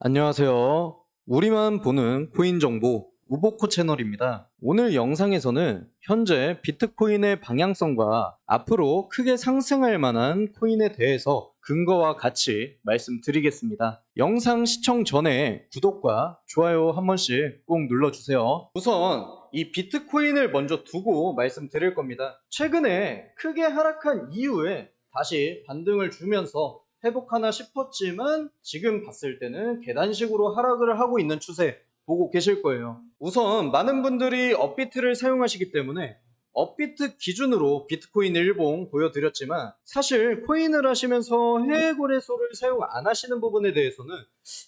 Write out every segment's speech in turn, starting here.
안녕하세요. 우리만 보는 코인 정보 우보코 채널입니다. 오늘 영상에서는 현재 비트코인의 방향성과 앞으로 크게 상승할 만한 코인에 대해서 근거와 같이 말씀드리겠습니다. 영상 시청 전에 구독과 좋아요 한 번씩 꼭 눌러주세요. 우선 이 비트코인을 먼저 두고 말씀드릴 겁니다. 최근에 크게 하락한 이후에 다시 반등을 주면서 회복하나 싶었지만 지금 봤을 때는 계단식으로 하락을 하고 있는 추세 보고 계실 거예요. 우선 많은 분들이 업비트를 사용하시기 때문에 업비트 기준으로 비트코인 일봉 보여드렸지만 사실 코인을 하시면서 해외 거래소를 사용 안 하시는 부분에 대해서는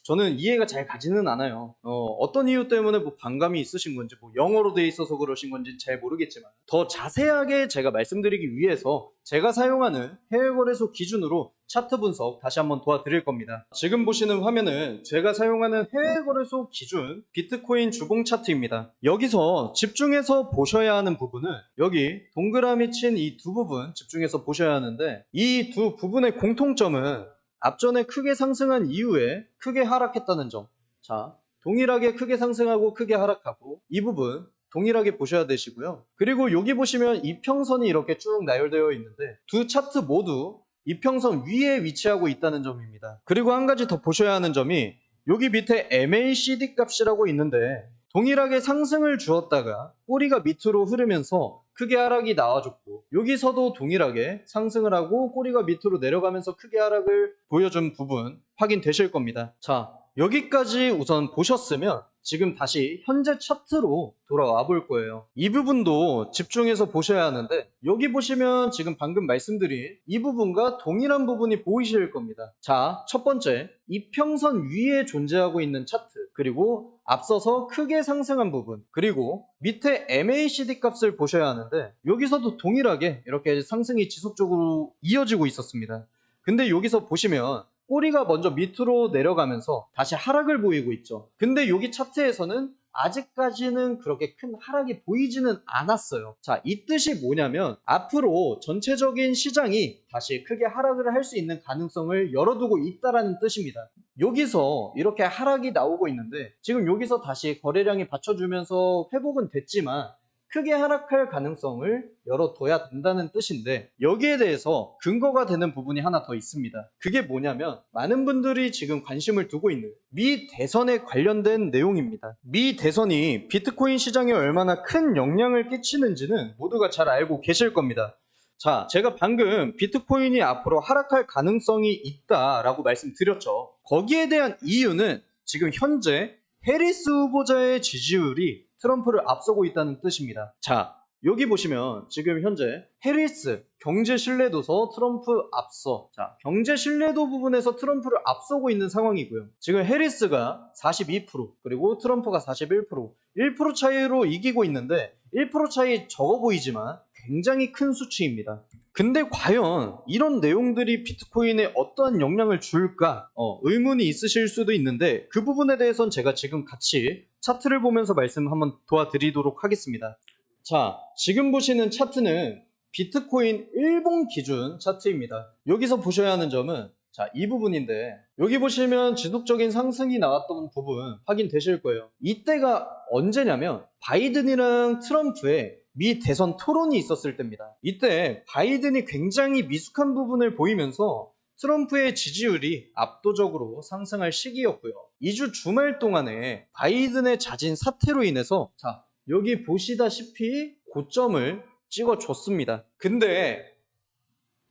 저는 이해가 잘 가지는 않아요. 어, 떤 이유 때문에 뭐 반감이 있으신 건지 뭐 영어로 돼 있어서 그러신 건지 잘 모르겠지만 더 자세하게 제가 말씀드리기 위해서 제가 사용하는 해외 거래소 기준으로 차트 분석 다시 한번 도와드릴 겁니다. 지금 보시는 화면은 제가 사용하는 해외 거래소 기준 비트코인 주봉 차트입니다. 여기서 집중해서 보셔야 하는 부분은 여기 동그라미 친 이 두 부분 집중해서 보셔야 하는데 이 두 부분의 공통점은 앞전에 크게 상승한 이후에 크게 하락했다는 점. 자, 동일하게 크게 상승하고 크게 하락하고 이 부분 동일하게 보셔야 되시고요. 그리고 여기 보시면 이평선이 이렇게 쭉 나열되어 있는데 두 차트 모두 이평선 위에 위치하고 있다는 점입니다. 그리고 한 가지 더 보셔야 하는 점이 여기 밑에 MACD 값이라고 있는데 동일하게 상승을 주었다가 꼬리가 밑으로 흐르면서 크게 하락이 나와줬고 여기서도 동일하게 상승을 하고 꼬리가 밑으로 내려가면서 크게 하락을 보여준 부분 확인되실 겁니다. 자 여기까지 우선 보셨으면 지금 다시 현재 차트로 돌아와 볼 거예요. 이 부분도 집중해서 보셔야 하는데 여기 보시면 지금 방금 말씀드린 이 부분과 동일한 부분이 보이실 겁니다. 자, 첫 번째 이평선 위에 존재하고 있는 차트 그리고 앞서서 크게 상승한 부분 그리고 밑에 MACD 값을 보셔야 하는데 여기서도 동일하게 이렇게 상승이 지속적으로 이어지고 있었습니다. 근데 여기서 보시면 꼬리가 먼저 밑으로 내려가면서 다시 하락을 보이고 있죠. 근데 여기 차트에서는 아직까지는 그렇게 큰 하락이 보이지는 않았어요. 자, 이 뜻이 뭐냐면 앞으로 전체적인 시장이 다시 크게 하락을 할 수 있는 가능성을 열어두고 있다라는 뜻입니다. 여기서 이렇게 하락이 나오고 있는데 지금 여기서 다시 거래량이 받쳐주면서 회복은 됐지만 크게 하락할 가능성을 열어둬야 된다는 뜻인데 여기에 대해서 근거가 되는 부분이 하나 더 있습니다. 그게 뭐냐면 많은 분들이 지금 관심을 두고 있는 미 대선에 관련된 내용입니다. 미 대선이 비트코인 시장에 얼마나 큰 영향을 끼치는지는 모두가 잘 알고 계실 겁니다. 자, 제가 방금 비트코인이 앞으로 하락할 가능성이 있다라고 말씀드렸죠. 거기에 대한 이유는 지금 현재 해리스 후보자의 지지율이 트럼프를 앞서고 있다는 뜻입니다. 자, 여기 보시면 지금 현재 해리스 경제 신뢰도서 트럼프 앞서. 자, 경제 신뢰도 부분에서 트럼프를 앞서고 있는 상황이고요. 지금 해리스가 42% 그리고 트럼프가 41% 1% 차이로 이기고 있는데 1% 차이 적어 보이지만 굉장히 큰 수치입니다. 근데 과연 이런 내용들이 비트코인에 어떠한 영향을 줄까 어, 의문이 있으실 수도 있는데 그 부분에 대해서는 제가 지금 같이 차트를 보면서 말씀 한번 도와드리도록 하겠습니다. 자, 지금 보시는 차트는 비트코인 일본 기준 차트입니다. 여기서 보셔야 하는 점은 자, 이 부분인데 여기 보시면 지속적인 상승이 나왔던 부분 확인되실 거예요. 이때가 언제냐면 바이든이랑 트럼프의 미 대선 토론이 있었을 때입니다. 이때 바이든이 굉장히 미숙한 부분을 보이면서 트럼프의 지지율이 압도적으로 상승할 시기였고요. 2주 주말 동안에 바이든의 잦은 사태로 인해서 자, 여기 보시다시피 고점을 찍어줬습니다. 근데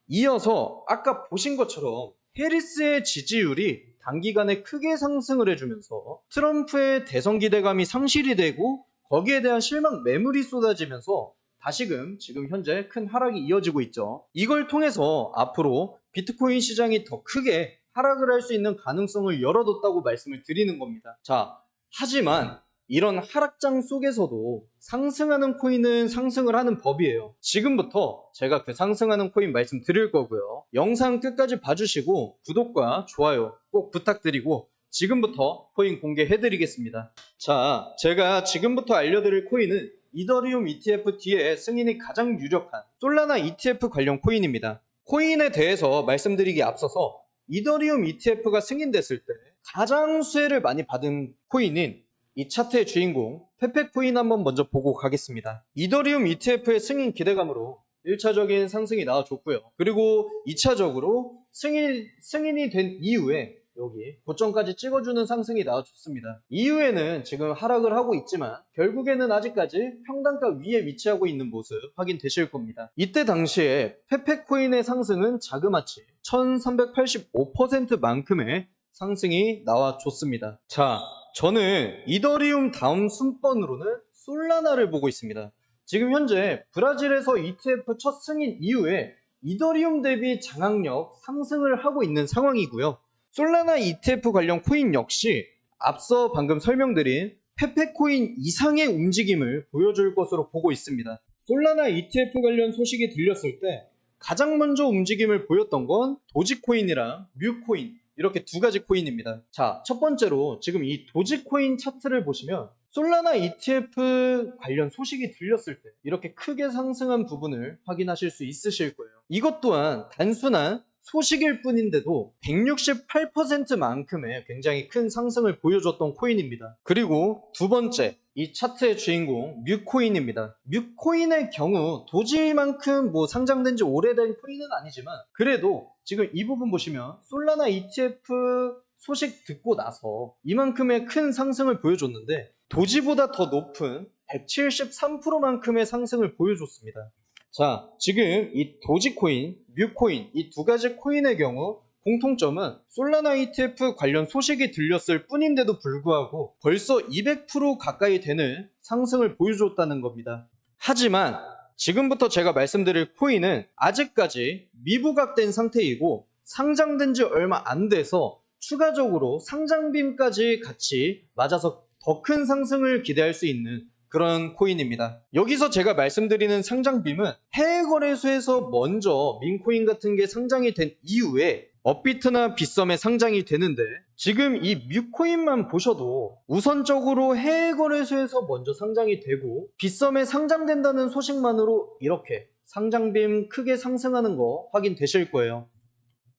이어서 아까 보신 것처럼 해리스의 지지율이 단기간에 크게 상승을 해주면서 트럼프의 대선 기대감이 상실이 되고 거기에 대한 실망 매물이 쏟아지면서 다시금 지금 현재 큰 하락이 이어지고 있죠. 이걸 통해서 앞으로 비트코인 시장이 더 크게 하락을 할 수 있는 가능성을 열어뒀다고 말씀을 드리는 겁니다. 자, 하지만 이런 하락장 속에서도 상승하는 코인은 상승을 하는 법이에요. 지금부터 제가 그 상승하는 코인 말씀드릴 거고요. 영상 끝까지 봐주시고 구독과 좋아요 꼭 부탁드리고 지금부터 코인 공개해 드리겠습니다. 자, 제가 지금부터 알려드릴 코인은 이더리움 ETF 뒤에 승인이 가장 유력한 솔라나 ETF 관련 코인입니다. 코인에 대해서 말씀드리기 앞서서 이더리움 ETF가 승인됐을 때 가장 수혜를 많이 받은 코인인 이 차트의 주인공 페페코인 한번 먼저 보고 가겠습니다. 이더리움 ETF의 승인 기대감으로 1차적인 상승이 나와줬고요. 그리고 2차적으로 승인, 승인이 된 이후에 여기 고점까지 찍어주는 상승이 나와줬습니다. 이후에는 지금 하락을 하고 있지만 결국에는 아직까지 평단가 위에 위치하고 있는 모습 확인되실 겁니다. 이때 당시에 페페코인의 상승은 자그마치 1385%만큼의 상승이 나와줬습니다. 자, 저는 이더리움 다음 순번으로는 솔라나를 보고 있습니다. 지금 현재 브라질에서 ETF 첫 승인 이후에 이더리움 대비 장악력 상승을 하고 있는 상황이고요. 솔라나 ETF 관련 코인 역시 앞서 방금 설명드린 페페코인 이상의 움직임을 보여줄 것으로 보고 있습니다. 솔라나 ETF 관련 소식이 들렸을 때 가장 먼저 움직임을 보였던 건 도지코인이랑 뮤코인 이렇게 두 가지 코인입니다. 자, 첫 번째로 지금 이 도지코인 차트를 보시면 솔라나 ETF 관련 소식이 들렸을 때 이렇게 크게 상승한 부분을 확인하실 수 있으실 거예요. 이것 또한 단순한 소식일 뿐인데도 168%만큼의 굉장히 큰 상승을 보여줬던 코인입니다. 그리고 두 번째, 이 차트의 주인공 뮤코인입니다. 뮤코인의 경우 도지만큼 뭐 상장된 지 오래된 코인은 아니지만 그래도 지금 이 부분 보시면 솔라나 ETF 소식 듣고 나서 이만큼의 큰 상승을 보여줬는데 도지보다 더 높은 173%만큼의 상승을 보여줬습니다. 자, 지금 이 도지코인, 뮤코인 이 두 가지 코인의 경우 공통점은 솔라나 ETF 관련 소식이 들렸을 뿐인데도 불구하고 벌써 200% 가까이 되는 상승을 보여줬다는 겁니다. 하지만 지금부터 제가 말씀드릴 코인은 아직까지 미부각된 상태이고 상장된 지 얼마 안 돼서 추가적으로 상장빔까지 같이 맞아서 더 큰 상승을 기대할 수 있는 그런 코인입니다. 여기서 제가 말씀드리는 상장빔은 해외 거래소에서 먼저 민코인 같은 게 상장이 된 이후에 업비트나 빗썸에 상장이 되는데 지금 이 뮤코인만 보셔도 우선적으로 해외 거래소에서 먼저 상장이 되고 빗썸에 상장된다는 소식만으로 이렇게 상장빔 크게 상승하는 거 확인되실 거예요.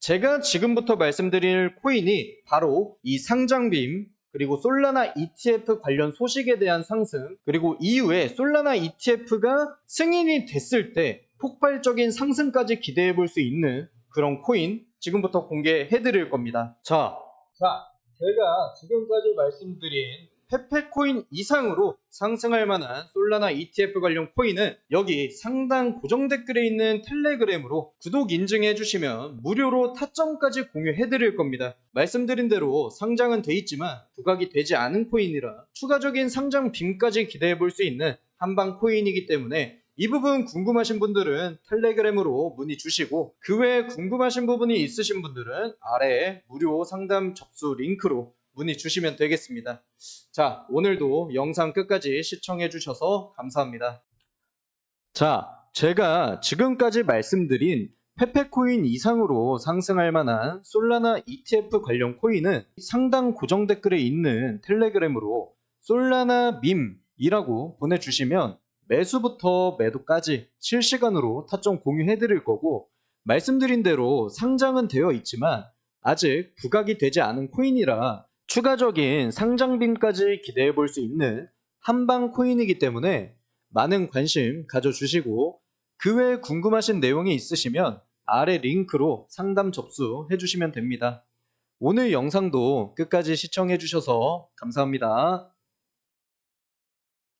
제가 지금부터 말씀드릴 코인이 바로 이 상장빔 그리고 솔라나 ETF 관련 소식에 대한 상승, 그리고 이후에 솔라나 ETF가 승인이 됐을 때 폭발적인 상승까지 기대해 볼 수 있는 그런 코인 지금부터 공개해 드릴 겁니다. 자, 자, 제가 지금까지 말씀드린 페페코인 이상으로 상승할 만한 솔라나 ETF 관련 코인은 여기 상단 고정 댓글에 있는 텔레그램으로 구독 인증해 주시면 무료로 타점까지 공유해 드릴 겁니다. 말씀드린 대로 상장은 돼 있지만 부각이 되지 않은 코인이라 추가적인 상장 빔까지 기대해 볼 수 있는 한방 코인이기 때문에 이 부분 궁금하신 분들은 텔레그램으로 문의 주시고 그 외에 궁금하신 부분이 있으신 분들은 아래에 무료 상담 접수 링크로 문의 주시면 되겠습니다. 자, 오늘도 영상 끝까지 시청해 주셔서 감사합니다. 자, 제가 지금까지 말씀드린 페페코인 이상으로 상승할 만한 솔라나 ETF 관련 코인은 상단 고정 댓글에 있는 텔레그램으로 솔라나 밈이라고 보내주시면 매수부터 매도까지 실시간으로 타점 공유해 드릴 거고 말씀드린 대로 상장은 되어 있지만 아직 부각이 되지 않은 코인이라 추가적인 상장빔까지 기대해 볼 수 있는 한방 코인이기 때문에 많은 관심 가져주시고 그 외에 궁금하신 내용이 있으시면 아래 링크로 상담 접수해 주시면 됩니다. 오늘 영상도 끝까지 시청해 주셔서 감사합니다.